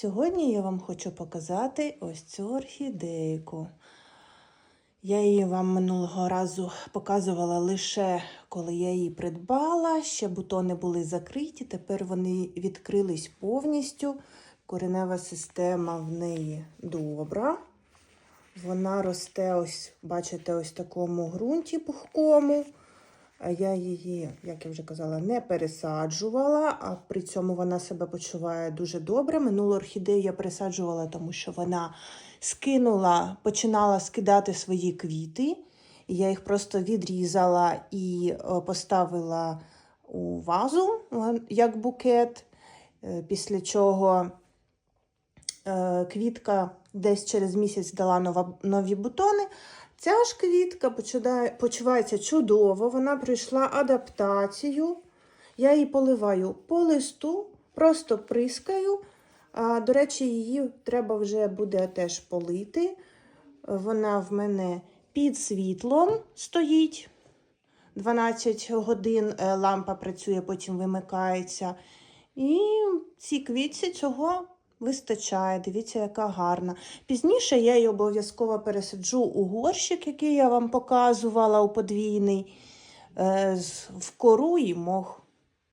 Сьогодні я вам хочу показати ось цю орхідейку. Я її вам минулого разу показувала лише коли я її придбала. Ще бутони були закриті, тепер вони відкрились повністю. Коренева система в неї добра. Вона росте, ось, бачите, ось такому ґрунті пухкому. Я її, як я вже казала, не пересаджувала, а при цьому вона себе почуває дуже добре. Минулу орхідею я пересаджувала, тому що вона скинула, починала скидати свої квіти. Я їх просто відрізала і е, поставила у вазу е, як букет. Е, Після чого квітка десь через місяць дала нові бутони. Ця ж квітка почувається чудово, вона пройшла адаптацію. Я її поливаю по листу, просто прискаю. До речі, її треба вже буде теж полити. Вона в мене під світлом стоїть. 12 годин е, лампа працює, потім вимикається. І цій квітці цього вистачає. Дивіться, яка гарна. Пізніше я її обов'язково пересаджу у горщик, який я вам показувала у подвійний, е, в кору і мох.